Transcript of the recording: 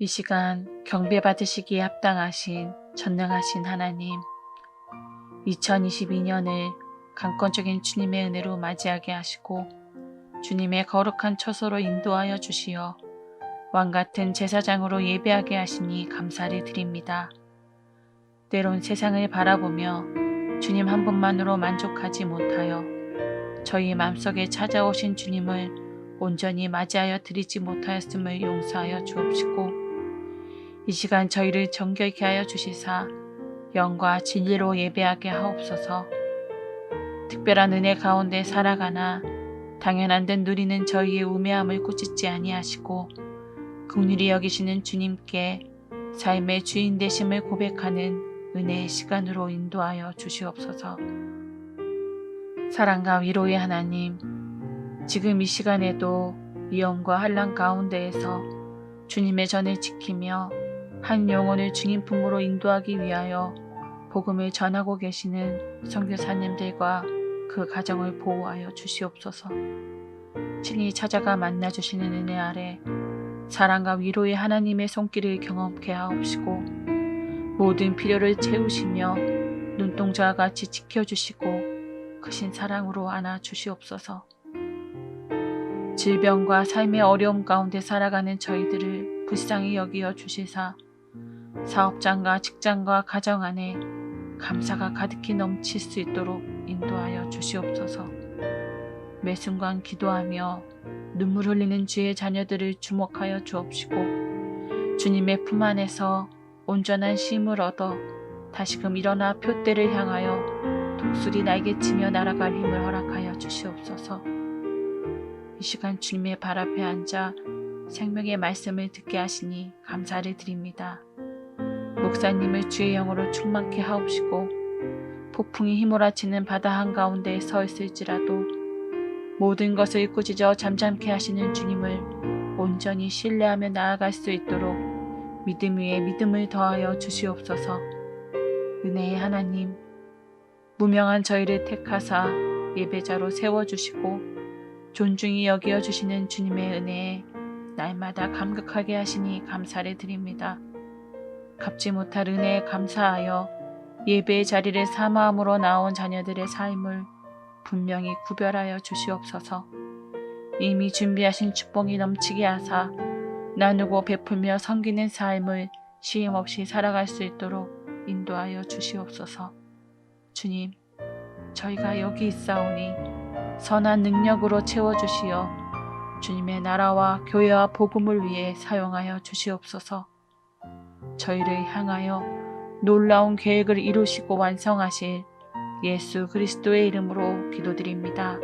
이 시간 경배받으시기에 합당하신 전능하신 하나님, 2022년을 강권적인 주님의 은혜로 맞이하게 하시고 주님의 거룩한 처소로 인도하여 주시어 왕같은 제사장으로 예배하게 하시니 감사를 드립니다. 때론 세상을 바라보며 주님 한 분만으로 만족하지 못하여 저희 마음속에 찾아오신 주님을 온전히 맞이하여 드리지 못하였음을 용서하여 주옵시고 이 시간 저희를 정결케 하여 주시사 영과 진리로 예배하게 하옵소서 특별한 은혜 가운데 살아가나 당연한 듯 누리는 저희의 우매함을 꾸짖지 아니하시고 긍휼히 여기시는 주님께 삶의 주인 되심을 고백하는 은혜의 시간으로 인도하여 주시옵소서. 사랑과 위로의 하나님, 지금 이 시간에도 위험과 환란 가운데에서 주님의 전을 지키며 한 영혼을 주님 품으로 인도하기 위하여 복음을 전하고 계시는 선교사님들과 그 가정을 보호하여 주시옵소서. 친히 찾아가 만나 주시는 은혜 아래 사랑과 위로의 하나님의 손길을 경험케 하옵시고 모든 필요를 채우시며 눈동자와 같이 지켜주시고 크신 사랑으로 안아 주시옵소서. 질병과 삶의 어려움 가운데 살아가는 저희들을 불쌍히 여기어 주시사 사업장과 직장과 가정 안에 감사가 가득히 넘칠 수 있도록 인도하여 주시옵소서. 매 순간 기도하며 눈물 흘리는 주의 자녀들을 주목하여 주옵시고 주님의 품 안에서 온전한 쉼을 얻어 다시금 일어나 표대를 향하여 독수리 날개치며 날아갈 힘을 허락하여 주시옵소서. 이 시간 주님의 발 앞에 앉아 생명의 말씀을 듣게 하시니 감사를 드립니다. 목사님을 주의 영으로 충만케 하옵시고 폭풍이 휘몰아치는 바다 한가운데 서 있을지라도 모든 것을 꾸짖어 잠잠케 하시는 주님을 온전히 신뢰하며 나아갈 수 있도록 믿음 위에 믿음을 더하여 주시옵소서. 은혜의 하나님, 무명한 저희를 택하사 예배자로 세워주시고 존중히 여기어 주시는 주님의 은혜에 날마다 감격하게 하시니 감사를 드립니다. 갚지 못할 은혜에 감사하여 예배의 자리를 사마음으로 나온 자녀들의 삶을 분명히 구별하여 주시옵소서. 이미 준비하신 축복이 넘치게 하사 나누고 베풀며 섬기는 삶을 쉼 없이 살아갈 수 있도록 인도하여 주시옵소서. 주님, 저희가 여기 있사오니 선한 능력으로 채워주시어 주님의 나라와 교회와 복음을 위해 사용하여 주시옵소서. 저희를 향하여 놀라운 계획을 이루시고 완성하실 예수 그리스도의 이름으로 기도드립니다.